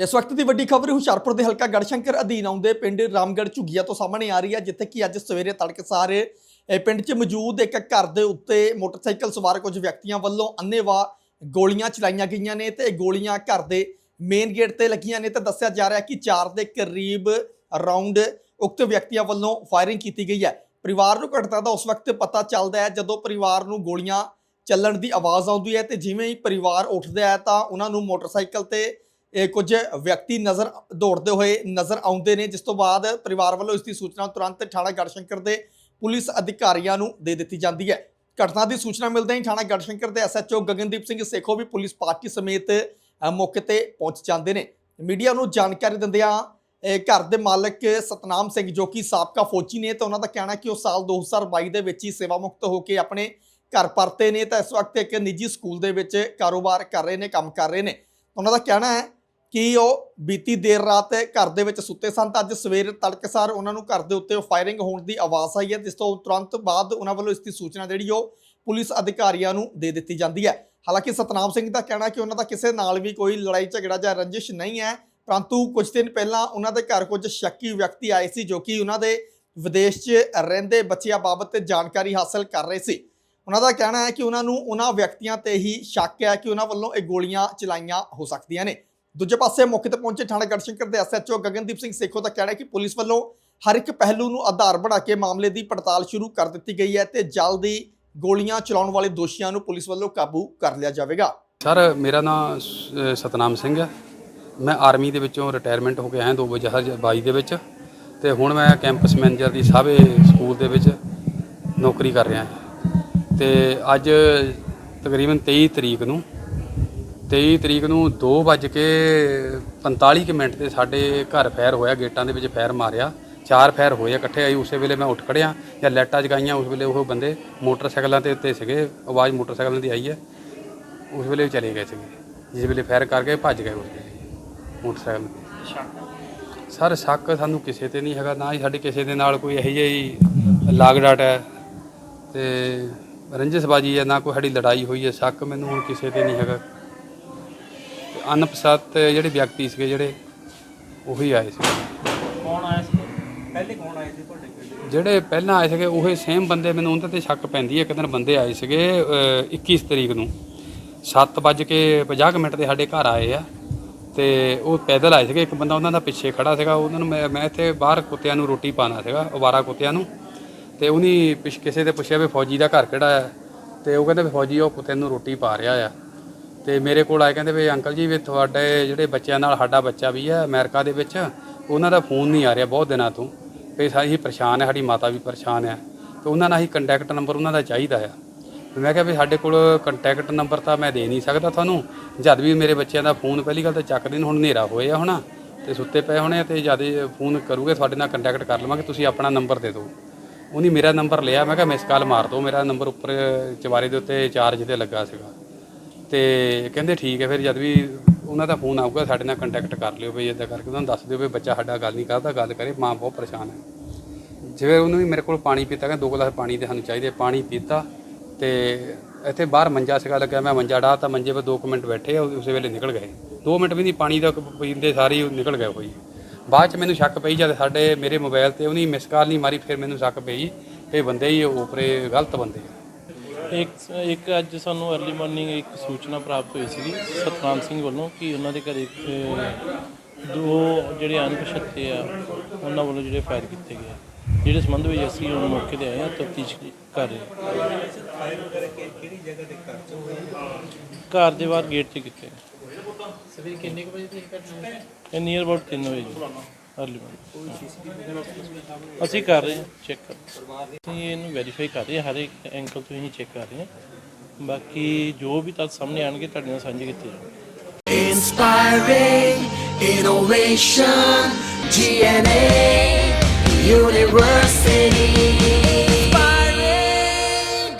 ਇਸ ਵਕਤ ਦੀ ਵੱਡੀ ਖਬਰ ਹੁਸ਼ਿਆਰਪੁਰ ਦੇ ਹਲਕਾ ਗੜਸ਼ੰਕਰ ਅਧੀਨ ਆਉਂਦੇ ਪਿੰਡ ਰਾਮਗੜ੍ਹ ਝੁੱਗੀਆਂ ਤੋਂ ਸਾਹਮਣੇ ਆ ਰਹੀ ਹੈ, ਜਿੱਥੇ ਕਿ ਅੱਜ ਸਵੇਰੇ ਤੜਕਸਾਰ, ਇਹ ਪਿੰਡ 'ਚ ਮੌਜੂਦ ਇੱਕ ਘਰ ਦੇ ਉੱਤੇ ਮੋਟਰਸਾਈਕਲ ਸਵਾਰ ਕੁਝ ਵਿਅਕਤੀਆਂ ਵੱਲੋਂ ਅੰਨ੍ਹੇਵਾਹ ਗੋਲੀਆਂ ਚਲਾਈਆਂ ਗਈਆਂ ਨੇ ਤੇ ਇਹ ਗੋਲੀਆਂ ਘਰ ਦੇ ਮੇਨ ਗੇਟ ਤੇ ਲੱਗੀਆਂ ਨੇ ਤੇ ਦੱਸਿਆ ਜਾ ਰਿਹਾ ਕਿ 4 ਦੇ ਕਰੀਬ ਰਾਉਂਡ ਉਕਤ ਵਿਅਕਤੀਆਂ ਵੱਲੋਂ ਫਾਇਰਿੰਗ ਕੀਤੀ ਗਈ ਹੈ। ਪਰਿਵਾਰ ਨੂੰ ਘਟਨਾ ਦਾ ਉਸ ਵਕਤ ਪਤਾ ਚੱਲਦਾ ਹੈ, ਜਦੋਂ ਪਰਿਵਾਰ ਨੂੰ ਗੋਲੀਆਂ ਚੱਲਣ ਦੀ ਆਵਾਜ਼ ਆਉਂਦੀ ਹੈ ਤੇ ਜਿਵੇਂ ਹੀ ਪਰਿਵਾਰ ਉੱਠਦਾ ਹੈ ਤਾਂ ਉਹਨਾਂ ਨੂੰ ਮੋਟਰਸਾਈਕਲ ਤੇ ਇਹ ਕੁਝ ਵਿਅਕਤੀ ਨਜ਼ਰ ਦੌੜਦੇ ਹੋਏ ਨਜ਼ਰ ਆਉਂਦੇ ਨੇ, ਜਿਸ ਤੋਂ ਬਾਅਦ ਪਰਿਵਾਰ ਵੱਲੋਂ ਇਸ ਦੀ ਸੂਚਨਾ ਤੁਰੰਤ ਥਾਣਾ ਗੜਸ਼ੰਕਰ ਦੇ ਪੁਲਿਸ ਅਧਿਕਾਰੀਆਂ ਨੂੰ ਦੇ ਦਿੱਤੀ ਜਾਂਦੀ ਹੈ। ਘਟਨਾ ਦੀ ਸੂਚਨਾ ਮਿਲਦੇ ਹੀ ਥਾਣਾ ਗੜਸ਼ੰਕਰ ਦੇ ਐਸਐਚਓ ਗਗਨਦੀਪ ਸਿੰਘ ਸੇਖੋ ਵੀ ਪੁਲਿਸ ਪਾਰਟੀ ਸਮੇਤ ਮੌਕੇ ਤੇ ਪਹੁੰਚ ਜਾਂਦੇ ਨੇ। ਮੀਡੀਆ ਨੂੰ ਜਾਣਕਾਰੀ ਦਿੰਦਿਆਂ ਘਰ ਦੇ ਮਾਲਕ ਸਤਨਾਮ ਸਿੰਘ ਜੋ ਕਿ ਸਾਬਕਾ ਫੌਜੀ ਨੇ, ਤਾਂ ਉਹਨਾਂ ਦਾ ਕਹਿਣਾ ਕਿ ਉਹ ਸਾਲ 2022 ਦੇ ਵਿੱਚ ਹੀ ਸੇਵਾ ਮੁਕਤ ਹੋ ਕੇ ਆਪਣੇ ਘਰ ਪਰਤੇ ਨੇ, ਤਾਂ ਇਸ ਵਕਤ ਇੱਕ ਨਿੱਜੀ ਸਕੂਲ ਦੇ ਵਿੱਚ ਕਾਰੋਬਾਰ ਕਰ ਰਹੇ ਨੇ, ਕੰਮ ਕਰ ਰਹੇ ਨੇ। ਉਹਨਾਂ ਦਾ ਕਹਿਣਾ ਹੈ ਕਿ ਉਹ ਬੀਤੀ ਦੇਰ ਰਾਤ ਘਰ ਦੇ ਵਿੱਚ ਸੁੱਤੇ ਸਨ? ਤਾਂ ਅੱਜ ਸਵੇਰ ਤੜਕਸਾਰ ਉਹਨਾਂ ਨੂੰ ਘਰ ਦੇ ਉੱਤੇ ਫਾਇਰਿੰਗ ਹੋਣ ਦੀ ਆਵਾਜ਼ ਆਈ ਹੈ, ਜਿਸ ਤੋਂ ਤੁਰੰਤ ਬਾਅਦ ਉਹਨਾਂ ਵੱਲੋਂ ਇਸ ਦੀ ਸੂਚਨਾ ਜਿਹੜੀ ਉਹ ਪੁਲਿਸ ਅਧਿਕਾਰੀਆਂ ਨੂੰ ਦੇ ਦਿੱਤੀ ਜਾਂਦੀ ਹੈ। ਹਾਲਾਂਕਿ ਸਤਨਾਮ ਸਿੰਘ ਦਾ ਕਹਿਣਾ ਕਿ ਉਹਨਾਂ ਦਾ ਕਿਸੇ ਨਾਲ ਵੀ ਕੋਈ ਲੜਾਈ, ਝਗੜਾ ਜਾਂ ਰੰਜਿਸ਼ ਨਹੀਂ ਹੈ, ਪਰੰਤੂ ਕੁਝ ਦਿਨ ਪਹਿਲਾਂ ਉਹਨਾਂ ਦੇ ਘਰ ਕੁਝ ਸ਼ੱਕੀ ਵਿਅਕਤੀ ਆਏ ਸੀ, ਜੋ ਕਿ ਉਹਨਾਂ ਦੇ ਵਿਦੇਸ਼ 'ਚ ਰਹਿੰਦੇ ਬੱਚਿਆਂ ਬਾਬਤ ਜਾਣਕਾਰੀ ਹਾਸਲ ਕਰ ਰਹੇ ਸੀ। ਉਹਨਾਂ ਦਾ ਕਹਿਣਾ ਹੈ ਕਿ ਉਹਨਾਂ ਨੂੰ ਉਹਨਾਂ ਵਿਅਕਤੀਆਂ ਤੇ ਹੀ ਸ਼ੱਕ ਹੈ ਕਿ ਉਹਨਾਂ ਵੱਲੋਂ ਇਹ ਗੋਲੀਆਂ ਚਲਾਈਆਂ ਹੋ ਸਕਦੀਆਂ ਨੇ। ਦੂਜੇ ਪਾਸੇ ਮੌਕੇ ਤੇ ਪਹੁੰਚੇ ਥਾਣਾ ਗੜਸ਼ੰਕਰ ਦੇ ਐਸਐਚਓ ਗਗਨਦੀਪ ਸਿੰਘ ਸੇਖੋ ਦਾ ਕਹਿਣਾ ਹੈ ਕਿ ਪੁਲਿਸ ਵੱਲੋਂ ਹਰ ਇੱਕ ਪਹਿਲੂ ਨੂੰ ਆਧਾਰ ਬਣਾ ਕੇ ਮਾਮਲੇ ਦੀ ਪੜਤਾਲ ਸ਼ੁਰੂ ਕਰ ਦਿੱਤੀ ਗਈ ਹੈ ਤੇ ਜਲਦੀ ਗੋਲੀਆਂ ਚਲਾਉਣ ਵਾਲੇ ਦੋਸ਼ੀਆਂ ਨੂੰ ਪੁਲਿਸ ਵੱਲੋਂ ਕਾਬੂ ਕਰ ਲਿਆ ਜਾਵੇਗਾ। ਸਰ, ਮੇਰਾ ਨਾਮ ਸਤਨਾਮ ਸਿੰਘ ਹੈ। ਮੈਂ ਆਰਮੀ ਦੇ ਵਿੱਚੋਂ ਰਿਟਾਇਰਮੈਂਟ ਹੋ ਕੇ ਆਇਆ 2022 ਦੇ ਵਿੱਚ। ਤੇ ਹੁਣ ਮੈਂ ਕੈਂਪਸ ਮੈਨੇਜਰ ਦੀ ਸਾਵੇ ਸਕੂਲ ਦੇ ਵਿੱਚ ਨੌਕਰੀ ਕਰ ਰਿਹਾ ਹਾਂ। ਤੇ ਅੱਜ ਤਕਰੀਬਨ 23 ਤਰੀਕ ਨੂੰ 23 ਤਰੀਕ ਨੂੰ 2:45 ਕੁ ਮਿੰਟ ਤੇ ਸਾਡੇ ਘਰ ਫੈਰ ਹੋਇਆ, ਗੇਟਾਂ ਦੇ ਵਿੱਚ ਫੈਰ ਮਾਰਿਆ, ਚਾਰ ਫੈਰ ਹੋਏ ਇਕੱਠੇ ਆਈ ਉਸੇ ਵੇਲੇ ਮੈਂ ਉੱਠ ਖੜਿਆ ਜਾਂ ਲਾਈਟਾਂ ਜਗਾਈਆਂ, ਉਸ ਵੇਲੇ ਉਹ ਬੰਦੇ ਮੋਟਰਸਾਈਕਲਾਂ ਤੇ ਉੱਤੇ ਸੀਗੇ, ਆਵਾਜ਼ ਮੋਟਰਸਾਈਕਲਾਂ ਦੀ ਆਈ ਹੈ, ਉਸ ਵੇਲੇ ਉਹ ਚਲੇ ਗਏ ਸੀਗੇ, ਜਿਸ ਵੇਲੇ ਫੈਰ ਕਰਕੇ ਭੱਜ ਗਏ ਉਸ ਵੇਲੇ ਮੋਟਰਸਾਈਕਲ ਤੇ। ਸਰ, ਸ਼ੱਕ ਸਾਨੂੰ ਕਿਸੇ ਤੇ ਨਹੀਂ ਹੈਗਾ, ਨਾ ਹੀ ਸਾਡੇ ਕਿਸੇ ਦੇ ਨਾਲ ਕੋਈ ਇਹੋ ਜਿਹੀ ਲਾਗ ਡਾਟ ਹੈ ਤੇ ਰੰਜਿਸ਼ਬਾਜੀ ਹੈ, ਨਾ ਕੋਈ ਸਾਡੀ ਲੜਾਈ ਹੋਈ ਹੈ, ਸ਼ੱਕ ਮੈਨੂੰ ਹੁਣ ਕਿਸੇ ਤੇ ਨਹੀਂ ਹੈਗਾ। ਤੇ ਅਨਪਸਤ ਜਿਹੜੇ ਵਿਅਕਤੀ ਸੀਗੇ ਜਿਹੜੇ ਉਹੀ ਆਏ ਸੀ। ਕੌਣ ਆਇਆ ਸੀ ਪਹਿਲੇ ਕੌਣ ਆਏ ਸੀ ਤੁਹਾਡੇ ਕੋਲ ਜਿਹੜੇ ਪਹਿਲਾਂ ਆਏ ਸੀਗੇ ਉਹੀ ਸੇਮ ਬੰਦੇ ਮੈਨੂੰ ਉਹਨਾਂ ਤੇ ਸ਼ੱਕ ਪੈਂਦੀ ਹੈ। ਇੱਕ ਦਿਨ ਬੰਦੇ ਆਏ ਸੀਗੇ ਅਹ, 21 ਤਰੀਕ ਨੂੰ। 7:50 ਮਿੰਟ ਦੇ ਸਾਡੇ ਘਰ ਆਏ ਆ ਤੇ ਉਹ ਪੈਦਲ ਆਏ ਸੀਗੇ। ਇੱਕ ਬੰਦਾ ਉਹਨਾਂ ਦਾ ਪਿੱਛੇ ਖੜਾ ਸੀਗਾ। ਉਹਨਾਂ ਨੂੰ ਮੈਂ ਮੈਂ ਇੱਥੇ ਬਾਹਰ ਕੁੱਤਿਆਂ ਨੂੰ ਰੋਟੀ ਪਾਣਾ ਸੀਗਾ ਅਵਾਰਾ ਕੁੱਤਿਆਂ ਨੂੰ। ਤੇ ਉਹਨੀ ਪਿਛ ਕਿਸੇ ਦੇ ਪੁੱਛਿਆ ਵੀ ਫੌਜੀ ਦਾ ਘਰ ਕਿਹੜਾ ਹੈ ਤੇ ਉਹ ਕਹਿੰਦੇ ਵੀ ਫੌਜੀ ਉਹ ਕੁੱਤੇ ਨੂੰ ਰੋਟੀ ਪਾ ਰਿਹਾ ਆ। ਤੇ ਮੇਰੇ ਕੋਲ ਆਏ ਕਹਿੰਦੇ ਵੀ ਅੰਕਲ ਜੀ ਵੀ ਤੁਹਾਡੇ ਜਿਹੜੇ ਬੱਚਿਆਂ ਨਾਲ ਸਾਡਾ ਬੱਚਾ ਵੀ ਹੈ ਅਮਰੀਕਾ ਦੇ ਵਿੱਚ, ਉਹਨਾਂ ਦਾ ਫੋਨ ਨਹੀਂ ਆ ਰਿਹਾ ਬਹੁਤ ਦਿਨਾਂ ਤੋਂ। ਤੇ ਸਾਡੀ ਪਰੇਸ਼ਾਨ ਹੈ, ਸਾਡੀ ਮਾਤਾ ਵੀ ਪਰੇਸ਼ਾਨ ਹੈ। ਤੇ ਉਹਨਾਂ ਨਾਲ ਹੀ ਕੰਟੈਕਟ ਨੰਬਰ ਉਹਨਾਂ ਦਾ ਚਾਹੀਦਾ ਆ। ਮੈਂ ਕਿਹਾ ਵੀ ਸਾਡੇ ਕੋਲ ਕੰਟੈਕਟ ਨੰਬਰ ਤਾਂ ਮੈਂ ਦੇ ਨਹੀਂ ਸਕਦਾ ਤੁਹਾਨੂੰ। ਜਦ ਵੀ ਮੇਰੇ ਬੱਚਿਆਂ ਦਾ ਫੋਨ ਪਹਿਲੀ ਗੱਲ ਤਾਂ ਚੱਕਦੇ ਨੇ, ਹੁਣ ਹਨੇਰਾ ਹੋਇਆ ਹੋਣਾ ਤੇ ਸੁੱਤੇ ਪਏ ਹੋਣੇ ਆ ਤੇ ਜਦ ਫੋਨ ਕਰੂਗੇ ਤੁਹਾਡੇ ਨਾਲ ਕੰਟੈਕਟ ਕਰ ਲਵਾਂਗੇ, ਤੁਸੀਂ ਆਪਣਾ ਨੰਬਰ ਦੇ ਦਿਓ। ਉਹਨੇ ਮੇਰਾ ਨੰਬਰ ਲਿਆ, ਮੈਂ ਕਿਹਾ ਮਿਸ ਕਾਲ ਮਾਰ ਦਿਓ, ਮੇਰਾ ਨੰਬਰ ਉੱਪਰ ਚਵਾਰੇ ਦੇ ਉੱਤੇ ਚਾਰਜ ਤੇ ਲੱਗਾ ਸੀਗਾ। ਤੇ ਕਹਿੰਦੇ ਠੀਕ ਹੈ ਫਿਰ ਜਦ ਵੀ ਉਹਨਾਂ ਦਾ ਫੋਨ ਆਊਗਾ ਸਾਡੇ ਨਾਲ ਕੰਟੈਕਟ ਕਰ ਲਿਓ ਵੀ ਇਦਾਂ ਕਰਕੇ ਉਹਨਾਂ ਨੂੰ ਦੱਸ ਦਿਓ ਵੀ ਬੱਚਾ ਸਾਡਾ ਗੱਲ ਨਹੀਂ ਕਰਦਾ ਗੱਲ ਕਰੇ ਮਾਂ ਬਹੁਤ ਪਰੇਸ਼ਾਨ ਹੈ। ਜਿਵੇਂ ਉਹਨੂੰ ਵੀ ਮੇਰੇ ਕੋਲ ਪਾਣੀ ਪੀਤਾ ਕਹਿੰਦਾ ਦੋ ਗਲਾਸ ਪਾਣੀ ਦੇ ਸਾਨੂੰ ਚਾਹੀਦੇ ਪਾਣੀ ਪੀਤਾ ਤੇ ਇੱਥੇ ਬਾਹਰ ਮੰਜਾ ਸੀਗਾ ਲੱਗਿਆ ਮੈਂ ਮੰਜਾ ਡਾ ਤਾਂ ਮੰਜੇ 'ਤੇ 2 ਮਿੰਟ ਬੈਠੇ ਆ, ਉਸੇ ਵੇਲੇ ਨਿਕਲ ਗਏ। 2 ਮਿੰਟ ਵੀ ਨਹੀਂ ਪਾਣੀ ਦਾ ਪੀਂਦੇ ਸਾਰੇ ਨਿਕਲ ਗਏ ਹੋਈ ਬਾਅਦ ਚ ਮੈਨੂੰ ਸ਼ੱਕ ਪਈ ਜਦ ਸਾਡੇ ਮੇਰੇ ਮੋਬਾਈਲ ਤੇ ਉਹਨੇ ਮਿਸ ਕਾਲ ਨਹੀਂ ਮਾਰੀ ਫਿਰ ਮੈਨੂੰ ਸ਼ੱਕ ਪਈ ਇਹ ਬੰਦੇ ਹੀ ਉਪਰੇ ਗਲਤ ਬੰਦੇ ਆ। ਇੱਕ ਇੱਕ ਅੱਜ ਸਾਨੂੰ अर्ਲੀ ਮਾਰਨਿੰਗ ਇੱਕ ਸੂਚਨਾ ਪ੍ਰਾਪਤ ਹੋਈ ਸੀਗੀ ਸਤਨਾਮ ਸਿੰਘ ਵੱਲੋਂ ਕਿ ਉਹਨਾਂ ਦੇ ਘਰੇ ਅਹ, ਦੋ ਜਿਹੜੇ ਅਣਪਛਾਤੇ ਆ ਉਹਨਾਂ ਵੱਲੋਂ ਜਿਹੜੇ ਫਾਇਰ ਕੀਤੇ ਗਏ ਆ। ਜਿਹੜੇ ਸੰਬੰਧ ਵਿੱਚ ਅਸੀਂ ਹੁਣ ਮੌਕੇ ਤੇ ਆਏ ਹਾਂ ਤਫਤੀਸ਼ ਕਰ ਰਹੇ ਘਰ ਦੇ ਬਾਹਰ ਗੇਟ ਤੇ ਕੀਤੇ ਸਵੇਰ ਕਿੰਨੇ ਵਜੇ ਦੀ ਘਟਨਾ ਹੈ ਨੀਅਰ ਅਬਾਊਟ 3 ਵਜੇ अर्ਲੀ ਮਾਰਨਿੰਗ ਅਸੀਂ ਕਰ ਰਹੇ ਹਾਂ ਚੈੱਕ ਕਰ ਅਸੀਂ ਇਹਨੂੰ ਵੈਰੀਫਾਈ ਕਰ ਰਹੇ ਹਾਂ ਹਰ ਇੱਕ ਐਂਗਲ ਤੋਂ ਹੀ ਚੈੱਕ ਕਰ ਰਹੇ ਹਾਂ। ਬਾਕੀ ਜੋ ਵੀ ਤੱਥ ਸਾਹਮਣੇ ਆਣਗੇ ਤੁਹਾਡੇ ਨਾਲ ਸਾਂਝੇ ਕੀਤੇ ਜਾਣਗੇ Inspiring innovation, GNA University.